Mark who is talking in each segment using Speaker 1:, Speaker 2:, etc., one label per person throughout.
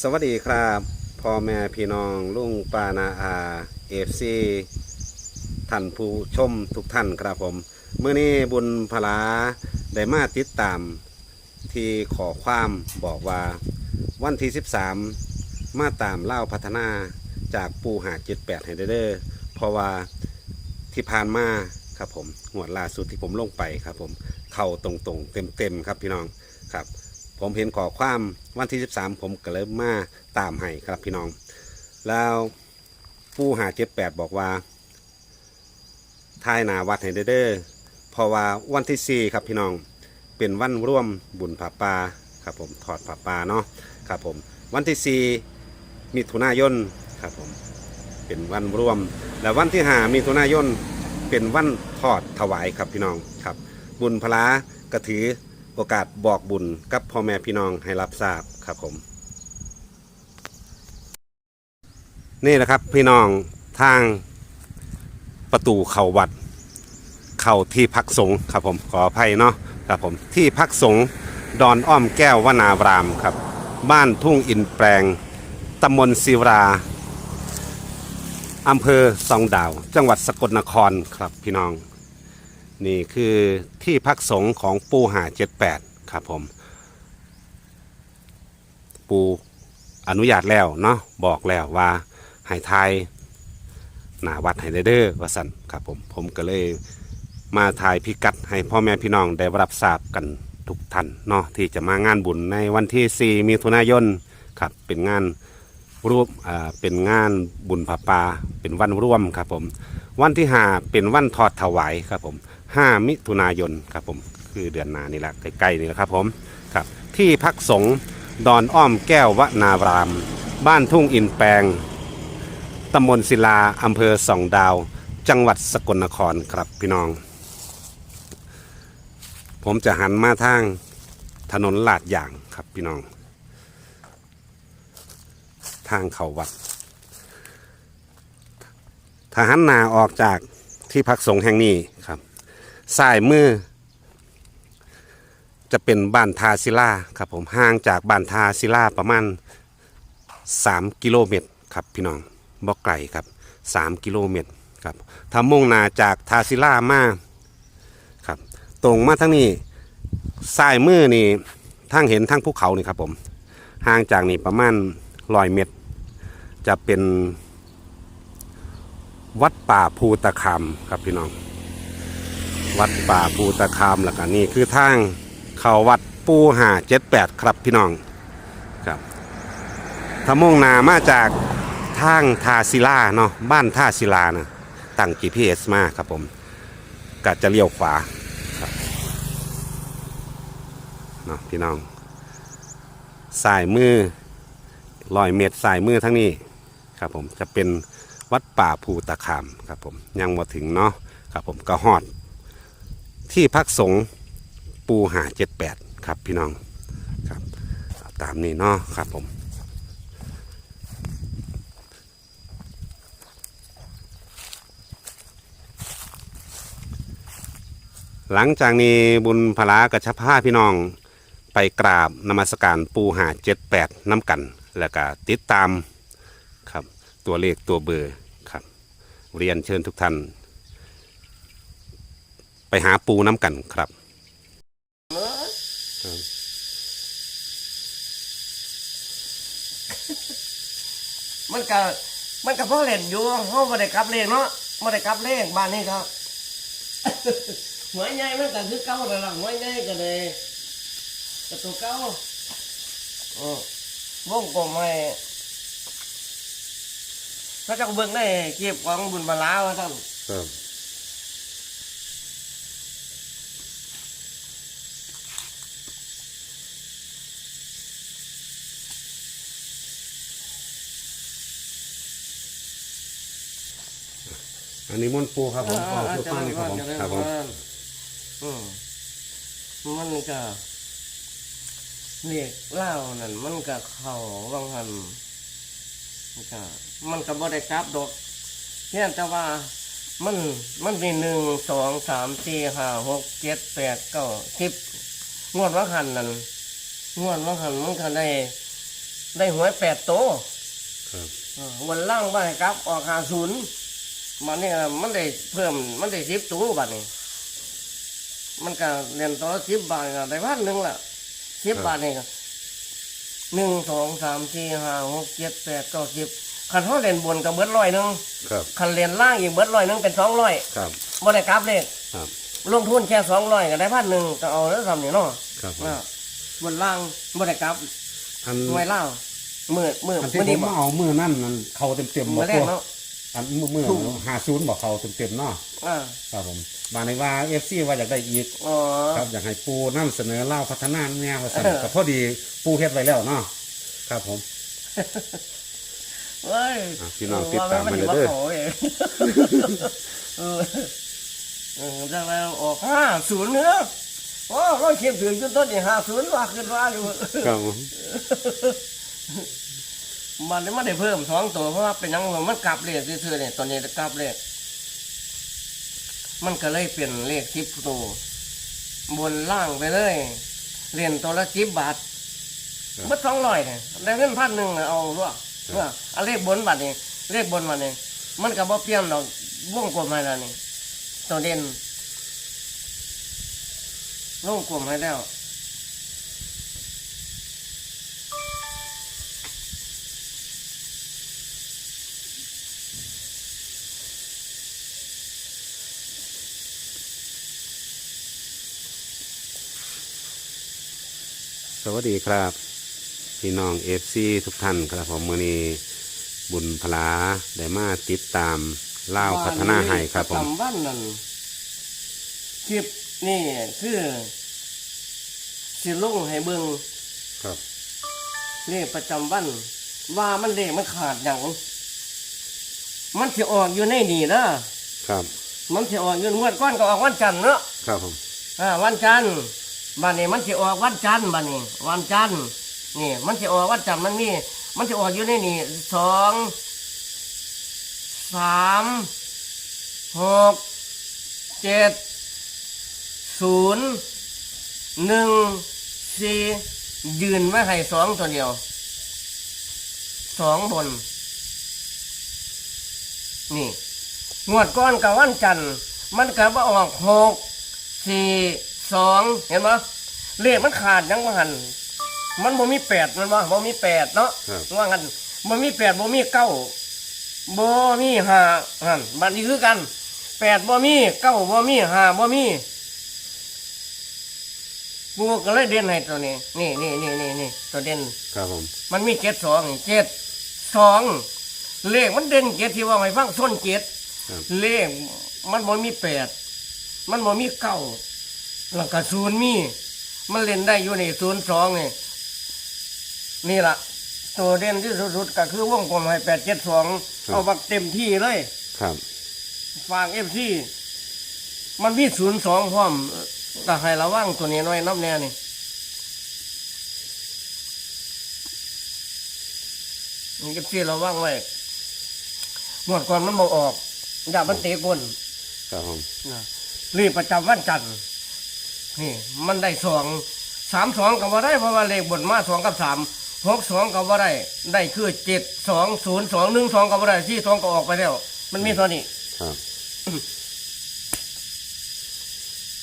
Speaker 1: สวัสดีครับพ่อแม่พี่น้องลุงปานาอาเอฟซีท่านผู้ชมทุกท่านครับผมเมื่อนี้บุญพลาได้มาติดตามที่ขอความบอกว่าวันที่ 13 มาตามเล่าพัฒนาจากปูหาเจ็ดแปดไฮเดอร์เพราะว่าที่ผ่านมาครับผมงวดล่าสุดที่ผมลงไปครับผม เข้าตรงๆ เต็มๆครับพี่น้องครับ ผมเห็นขอความวันที่ 13 ผมก็เลยมาตามให้ครับพี่น้อง แล้วผู้หาเจ็ดแปดบอกว่าทายนาวัดให้เด้อเด้อเพราะว่าวันที่ 4 ครับพี่น้องเป็นวันร่วมบุญผาป่าครับผมถอดผาป่าเนาะครับผมวันที่ 4 มิถุนายนครับผมเป็นวันร่วม และวันที่5มิถุนายนเป็นวันทอดถวายครับพี่น้องครับ บุญพลากระถือ โอกาสบอกบุญกับพ่อแม่พี่น้องให้รับทราบครับผม นี่แหละครับพี่น้องทางประตูเข้าวัด เข้าที่พักสงครับผมขออภัยเนาะครับผมที่พักสงดอนอ้อมแก้ววนารามครับ บ้านทุ่งอินแปลงตำบลศิวราอำเภอสองดาว จังหวัดสกลนครครับพี่น้อง นี่คือที่พักสงฆ์ของปูหาเจ็ดแปดครับผม ปูอนุญาตแล้วเนาะบอกแล้วว่าให้ทยหนาวัดห้ได้เด้อว่าสันครับผมผมก็เลยมาถ่ายพิกัดให้พ่อแม่พี่น้องได้รับทราบกันทุกท่านเนาะที่จะมางานบุญในวันที่ 4 มิถุนายนครับเป็นงานร่วมอ่าเป็นงานบุญผาปาเป็นวันร่วมครับผม วันที่ 5 เป็นวันทอดถวายครับผม 5 มิถุนายนครับผมคือเดือนหน้านี่แหละใกล้ๆนี่แหละครับผมครับที่พักสงฆ์ดอนอ้อมแก้ววนาราม บ้านทุ่งอินแปลงตำบลศิลาอำเภอสองดาว จังหวัดสกลนครครับพี่น้อง ผมจะหันมาทางถนนลาดยางครับพี่น้อง ทางเขาวัดถ้าหันหนาออกจากที่พักสงฆ์แห่งนี้ครับ ซ้ายมือ จะเป็นบ้านทาศิลาครับผมห่างจากบ้านทาศิลาประมาณ 3 กิโลเมตรครับพี่น้องบอไกลครับ 3 กิโลเมตรครับถ้ามุ่งหนาจากทาศิลามาครับตรงมาทั้งนี้ซ้ายมือนี่ทั้งเห็นทั้งภูเขานี่ครับผมห่างจากนี่ประมาณร้อยเมตร จะเป็นวัดป่าภูตะคามครับพี่น้อง วัดป่าภูตะคามแล้วก็นี่คือทางเข้าวัดปูหาเจ็ดแปดครับพี่น้องครับถ้ามุ่งหนามาจากทางทาศิลาเนาะบ้านท่าศิลานะตั้ง GPS มาครับผมก็จะเลี้ยวขวาครับเนาะพี่น้องสายมือลอยเมตรสายมือทั้งนี้ครับผมจะเป็นวัดป่าภูตะคามครับผมยังมาถึงเนาะครับผมก็ฮอด ที่พักสงปูหาเจ็ดแปดครับพี่น้องครับ ตามนี้เนาะครับผมหลังจากนี้บุญพลากระชับผ้าพี่น้องไปกราบนมัสการปูหาเจ็ดแปดน้ำกัน แล้วก็ติดตามครับตัวเลขตัวเบอร์ครับ เรียนเชิญทุกท่าน ไปหาปูน้ำกันครับ
Speaker 2: มันก็มันก็พ่อเล่นอยู่เฮาบ่ได้กลับเลขเนาะบ่ได้กลับเลขบ้านนี้ครับหัวใหญ่มันก็คือเก่าแล้วล่ะหัวใหญ่ก็เลยก็ตัวเก่าอือวงกลมให้พระเจ้าเบิ่งได้เก็บของบุญบาลาว่าซั่น
Speaker 1: ครับ อันนี้มนต์ปูครับผมขอทุกฟังนี่ครับผมครับผม
Speaker 2: อืมมันก็เรียกเล่านั่นมันก็เข้าวังหันมันก็มันก็บ่ได้กลับดอกเพียงแต่ว่ามันมันมีหนึ่งสองสามสี่ห้าหกเจ็ดแปดเก้าสิบงวดวังหันนั่นงวดวังหันมันก็ได้ได้หวยแปดโต
Speaker 1: ครับ
Speaker 2: เออวันล่างว่าให้กลับออกหาศูนย์ มันเนี่ยมันได้เพิ่มมันได้สิบตัวบัดนี้มันก็เรียนต่อสิบบาทก็ได้พันหนึ่งละสิบบาทนี่ก็หนึ่งสองสามสี่ห้าหกเจ็ดแปดเก้าสิบคันเขาเรียนบนก็เบิดร้อยหนึ่ง
Speaker 1: ครับ
Speaker 2: คันเรียนล่างอีกเบิดร้อยหนึ่งเป็นสองร้อย
Speaker 1: ครับ
Speaker 2: บ่ได้กลับเลย
Speaker 1: ครับ
Speaker 2: ลงทุนแค่สองร้อยก็ได้พันหนึ่งก็เอาแล้วทำนี่เนาะ
Speaker 1: ครับผม
Speaker 2: อ่าบนล่างบ่ได้กลับ
Speaker 1: อัน
Speaker 2: หน่วยล่างมือมือ
Speaker 1: อันที่
Speaker 2: มือ
Speaker 1: ผ
Speaker 2: นี้
Speaker 1: ม
Speaker 2: บ่
Speaker 1: มาเอามือนั่นมันเขาเต็มเต็มๆ
Speaker 2: มื
Speaker 1: บ่
Speaker 2: อแร
Speaker 1: ตั
Speaker 2: ก
Speaker 1: ว
Speaker 2: เนาะ
Speaker 1: อันมือมือ
Speaker 2: ถูก
Speaker 1: หาศูนย์บอกเขาเต็มเต็มๆเนาะ
Speaker 2: อ่า
Speaker 1: ครับผมบานในว่าเอฟซีว่าอยากได้อีก
Speaker 2: อ๋อ
Speaker 1: ครับอยากให้ปูนํเสนอเล่าพัฒนาแนวสั่น
Speaker 2: เออ
Speaker 1: แต่พอดีปูเฮ็ดไว้แล้วเนาะครับผม
Speaker 2: เฮ้ย
Speaker 1: อะพี่น้องติดตามมา
Speaker 2: ว่
Speaker 1: เลยเด้อ
Speaker 2: ขเองเออเออจะมาออกห้าศูนย์เนื้อโอ้ก็เขียนถึงจนต้นนี่ห้าศูนย์ว่าขึ้นว่าอยู่
Speaker 1: ครับผม
Speaker 2: มันได้ไม่ได้เพิ่มสองตัวเพราะว่าเป็นหยังมันกลับเลขซื่อๆเนี่ยตอนนี้กลับเลขมันก็เลยเปลี่ยนเลขทิปตัวบนล่างไปเลยเรียนตัวละสิบบาทเมื่อสองร้อยเนี่ยได้เงินพันหนึ่งเอาด้วยว่าเอาเลขบนบัตรนี่เลขบนบัตรนี่มันก็บ่เปลี่ยนดอกวงกลมให้แล้วนี่ตัวเด่นวงกลมให้แล้ว
Speaker 1: สวัสดีครับ พี่น้องเอฟซีทุกท่านครับผมมือนี้บุญพลาได้มาติดตามเล่าวพัฒนาให้ครับผม
Speaker 2: ประจำวันนั่นคลิปนี่คือสิลงให้เบิ่ง
Speaker 1: ครับ
Speaker 2: เลขประจำวันว่ามันเลขมันขาดอย่างมันสิออกอยู่ในนี่นะครับ มันสิออกอยู่งวดก้อนก็ออกวันจันทร์เนาะ
Speaker 1: ครับผม
Speaker 2: อ่าวันจันทร์ บัดนี้มันสิออกวันจันทร์บัดนี้ วันจันทร์นี่ มันสิออกวันจันทร์มันมีมันสิออกอยู่ในนี่สองสามหกเจ็ดศูนย์หนึ่งสี่ยืนไว้ให้สองตัวเดียวสองบน นี่งวดก้อนกับวันจันทร์มันก็บ่าออกหกสี่ สองเห็นไหมเลขมันขาดยังว่าหันมันบ่มีแปดมันว่าบ่มีแปดเนาะ
Speaker 1: ครับ
Speaker 2: ว่างั้นบ่มีแปดบ่มีเก้าบ่มีห้าหันบัดนี้คือกันแปดบ่มีเก้าบ่มีห้าบ่มีกูก็เลยเด่นให้ตัวนี้นี่นี่นี่นี่นี่ตัวเด่น
Speaker 1: ครับผม
Speaker 2: มันมีเจ็ดสองนี่เจ็ดสองเลขมันเด่นเจ็ดที่ว่าให้ฟังส้นเจ็ด
Speaker 1: ครับ
Speaker 2: เลขมันบ่มีแปดมันบ่มีเก้า แล้วก็ศูนย์มี มันเล่นได้อยู่ในศูนย์สองนี่นี่ล่ะตัวเด่นที่สุดๆก็คือวงกลมให้แปดเจ็ดสองเอาบักเต็มที่เลย
Speaker 1: ครับ
Speaker 2: ฝากเอฟซีมันมีศูนย์สองพร้อมก็ให้ระวังตัวนี้น้อยนับแน่นี่นี่เอฟซีระวังไว้หมดก่อนมันบอกออกอย่ามันเตะก้น
Speaker 1: ครับผม
Speaker 2: นะรีบประจำวันจันทร์ นี่มันได้สองสามสองก็บ่ได้เพราะว่าเลขบนมาสองกับสามหกสองก็บ่ได้ได้คือเจ็ดสองศูนย์สองหนึ่งสองก็บ่ได้ที่สองก็ออกไปแล้ว มันมีเท่านี้
Speaker 1: ครับ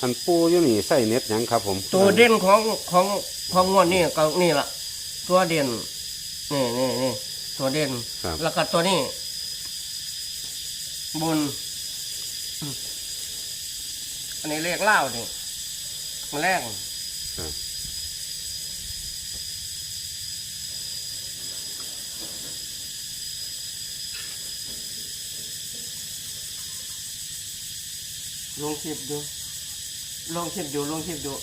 Speaker 1: อันปูอยู่นี่ใส่เน็ตหยังครับ ผม
Speaker 2: ตัวเด่นของของของงวดนี่ก็นี่ล่ะตัวเด่นนี่นี่นี่ตัวเด่น
Speaker 1: ครับ
Speaker 2: แล้วก็ตัวนี้บนอืมอันนี้เลขเล่านี่ มันแรก
Speaker 1: ครับ
Speaker 2: ลองคลิปดูลองคลิปดูลองคลิปดู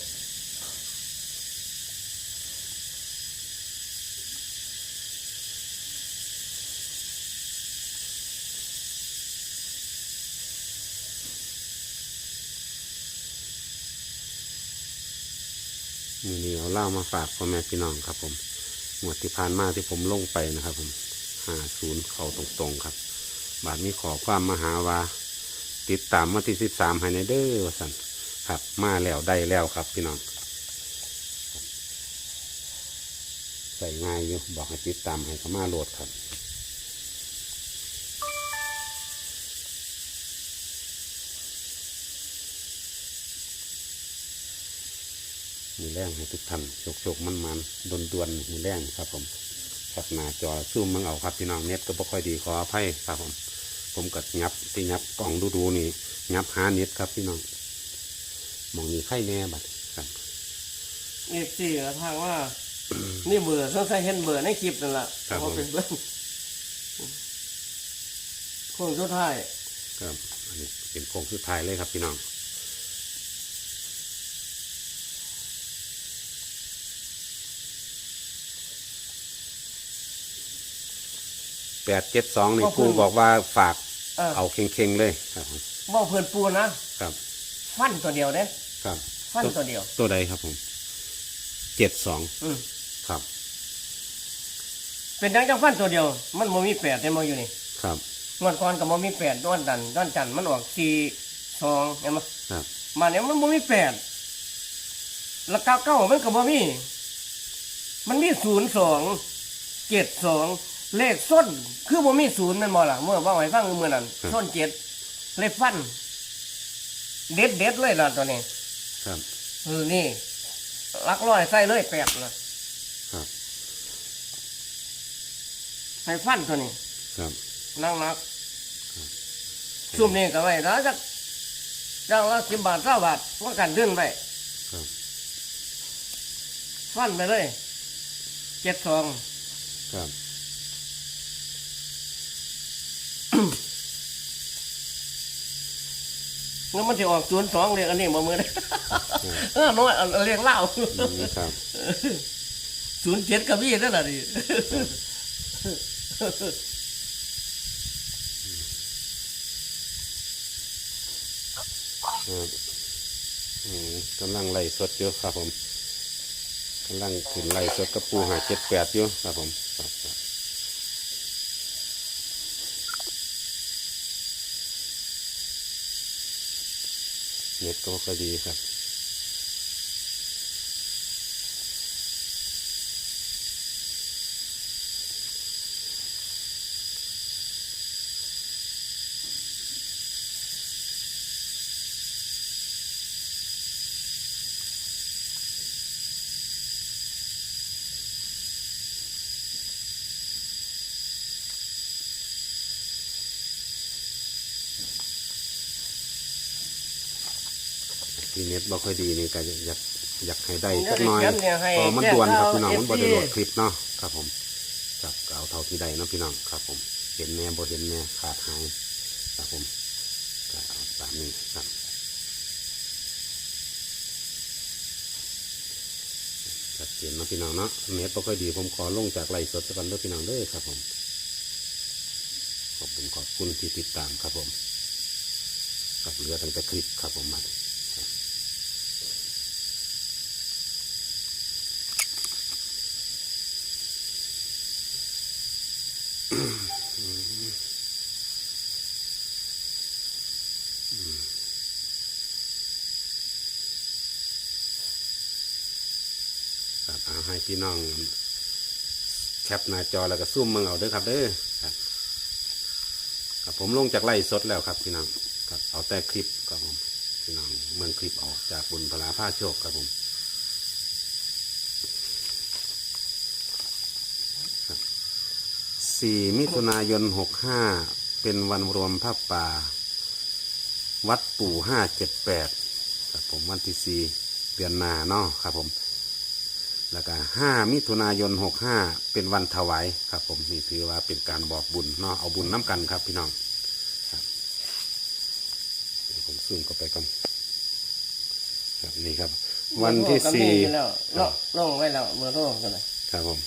Speaker 1: นี่นี่เอาเล่ามาฝากพ่อแม่พี่น้องครับ ผมหมวดที่ผ่านมาที่ผมลงไปนะครับ ผมห้าศูนย์เขาตรงๆครับ บาทนี้ขอความมหาวาติดตามมาที่สิบสามให้ในเด้อว่าสันครับมาแล้วได้แล้วครับ พี่น้องใส่ง่ายอยู่บอกให้ติดตามให้เขามาโหลดครับ มีแรงให้ทุกท่านโชคโชคมันมันดวนดวนๆมีแรงครับผมครับหน้าจอซูมมังเอาครับพี่น้องเน็ตก็บ่ค่อยดีขออภัยครับผม ผมก็งับที่งับกล่องดูดูๆนี่งับหาเน็ตครับพี่น้องหมองนี้ไข่แน่บัดครับ
Speaker 2: นี่สี่ทางว่า นี่เบื่อสงสัยเห็นเบื่อในคลิปนั่นแหละ
Speaker 1: ครับผม
Speaker 2: ว่าเป็นเบื่อคงสุดท้าย
Speaker 1: ครับอันนี้เป็นโค้งสุดท้ายเลยครับพี่น้อง แปดเจ็ดสองนี่ครูบอกว่าฝาก
Speaker 2: เออ
Speaker 1: เอาเข่งๆเลยครับผม
Speaker 2: ว่าเพื่อนปูนะครับฟันตัวเดียวเด้
Speaker 1: ครับ
Speaker 2: ฟันตัวเดียว
Speaker 1: ตัวใดครับผมเจ็ดสอง
Speaker 2: อืม
Speaker 1: ครับ
Speaker 2: เป็นดังจังฟันตัวเดียว มันโมมีแปดได้มาอยู่นี่
Speaker 1: ครับ
Speaker 2: งวดก่อนกับโมมีแปดด้านดันด้านจันทร์มันออกสี่สองเห็นไหม
Speaker 1: ครับ
Speaker 2: มาเนี่ยมันโมมีแปดแล้วเก้าเก้ามันกับโมมี มันมีศูนย์สองเจ็ดสอง เลขส้นคือโมมีศูนย์แมันบ่ล่ะเมื่อว่าไว้ฟังเมื่อนั้นส้นเจ็ดเลขฟัน เด็ดเด็ดๆเลยล่ะตัวนี้
Speaker 1: ครับ
Speaker 2: เออนี่ลักร้อยใส่เลยแปดนะครับ ใส่ฟันตัวนี้
Speaker 1: ครับ
Speaker 2: นั่งนักซุ่มนี่ก็ไว้แล้วจะจ้างละสิบบาทเก้าบาทว่ากันขึ้นไป
Speaker 1: ครับ
Speaker 2: ฟันไปเลยเจ็ดสอง
Speaker 1: ครับ
Speaker 2: แล้วมันจะออกศูนย์สองเรียกอันนี้บ่มือได้เออน้อยเอาเรียกเล่า
Speaker 1: อืมครับ
Speaker 2: ศูนย์เจ็ดกับพี่นั่นแหละดิ
Speaker 1: ครับอืมกำลังไล่สดอยู่ครับผมกำลังขึ้นไล่สดกระปูหาเจ็ดแปดอยู่ครับผมครับครับ เน็ตก็ค่อยดีครับ ที่เน็ตบ่ค่อยดีนี่ก็อยากอยากให้ได้สักหน่อย
Speaker 2: เดี๋ยวเขียนเนี่ยให้
Speaker 1: พอมันด่วนครับ
Speaker 2: แจ้ง
Speaker 1: พี่น้อง
Speaker 2: ข่าว
Speaker 1: มันบ่ได้
Speaker 2: FT
Speaker 1: โหลดคลิปเนาะครับผมครับก็เอาเท่าที่ได้เนาะพี่น้องครับ ผมเห็นแน่บ่เห็นแน่ขาดหายครับผมก็เอาตามนี้ครับชัดเจนเนาะพี่น้องเนาะเน็ตบ่ค่อยดีผมขอลงจากไลฟ์สดสักก่อนเด้อพี่น้องเด้อครับผมขอบคุณขอบคุณที่ติดตามครับผมกับเหลือตั้งแต่คลิปครับผมมา ครับเอาให้พี่น้องแคปหน้าจอแล้วก็ซูมมึงเอาเด้อครับเด้อครับครับผมลงจากไล่สดแล้วครับพี่น้องครับเอาแต่คลิปครับผมพี่น้องเมืองคลิปออกจากบุญพลาผ้าโชคครับผมสี่มิถุนายนหกห้าเป็นวันรวมผ้าป่า วัดปู่ห้าเจ็ดแปดครับผมวันที่สี่เดือนหนาเนาะครับผม แล้วก็ห้ามิถุนายนหกห้าเป็นวันถวายครับ ผมนี่ถือว่าเป็นการบอกบุญเนาะเอาบุญน้ำกันครับพี่น้องครับเดี๋ยวผมซูมเข้าไปก่อนครับนี่ครับ วันที่สี่
Speaker 2: เบอร์โทรก็มีอยู่แล้วลงลงไว้แล้วเบอร์โทรกันเลย
Speaker 1: ครับผม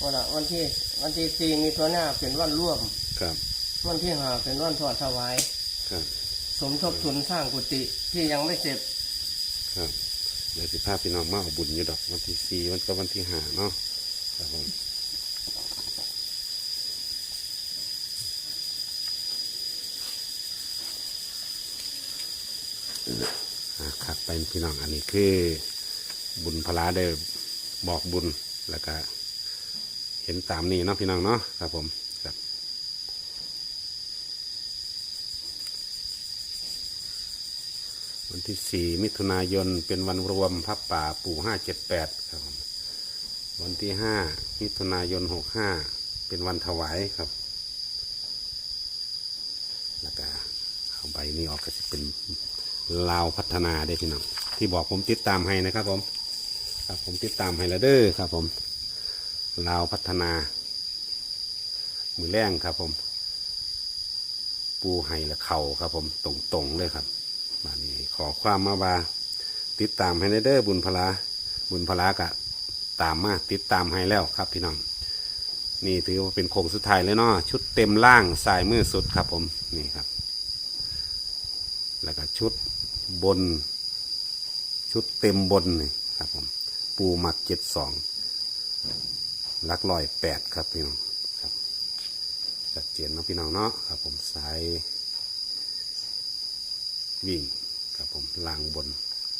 Speaker 2: วันละวันที่ วันที่สี่มีตัวหน้าเป็นวันร่วม
Speaker 1: ครับ
Speaker 2: วันที่ห้าเป็นวันทอดถวาย
Speaker 1: ครับ
Speaker 2: สมทบทุนสร้างกุฏิที่ยังไม่เสร็จ
Speaker 1: ครับ เดี๋ยวสิพาพี่น้องมาเอาบุญอยู่ดอกวันที่สี่วันกับวันที่ห้าเนาะครับผมอ่าครับไปพี่น้องอันนี้คือ บุญพลาได้บอกบุญแล้วก็ เห็นตามนี้เนาะพี่น้องเนาะครับผมครับ วันที่ 4 มิถุนายนเป็นวันรวมพระป่าปู่ 578 ครับผมวันที่ 5 มิถุนายน 65 เป็นวันถวายครับ แล้วก็เอาใบนี้ออกก็จะเป็นลาวพัฒนาได้พี่น้องที่บอกผมติดตามให้นะครับ ผมครับผมติดตามให้แล้วเด้อครับ ผมลาวพัฒนา มือแรงครับผม ปูไห้ละเข่าครับ ผมตรงๆเลยครับมานี้ ขอความมาว่า ติดตามให้ได้เด้อบุญพลาบุญพลากะตามมาติดตามให้แล้วครับพี่น้อง นี่ถือว่าเป็นโค้งสุดท้ายเลยเนาะชุดเต็มล่างสายมือสุดครับผมนี่ครับ แล้วก็ชุดบน ชุดเต็มบนนี่ครับผมปูหมักเจ็ดสองลักลอยแปดครับพี่น้องครับจัดเจนเนาะพี่น้องเนาะครับผมสายวิ่ง ครับผมล่างบน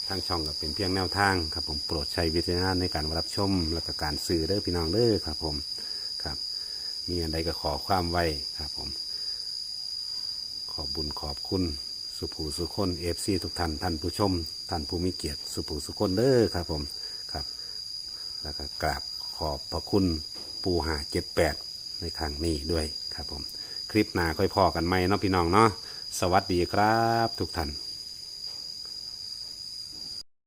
Speaker 1: ทางช่องก็เป็นเพียงแนวทางครับผมโปรดใช้วิจารณญาณในการรับชมและก็การสื่อเด้อพี่น้องเด้อครับผมครับ มีอันใดก็ขอความไว้ครับผม ขอบบุญขอบคุณสุภูสุคนเอฟซีทุกท่านท่านผู้ชมท่านผู้มีเกียรติสุภูสุคนเด้อครับผมครับ แล้วก็กราบขอบพระคุณปูหาเจ็ดแปดในครั้งนี้ด้วยครับผม คลิปหน้าค่อยพอกันไหมเนาะพี่น้องเนาะสวัสดีครับทุกท่าน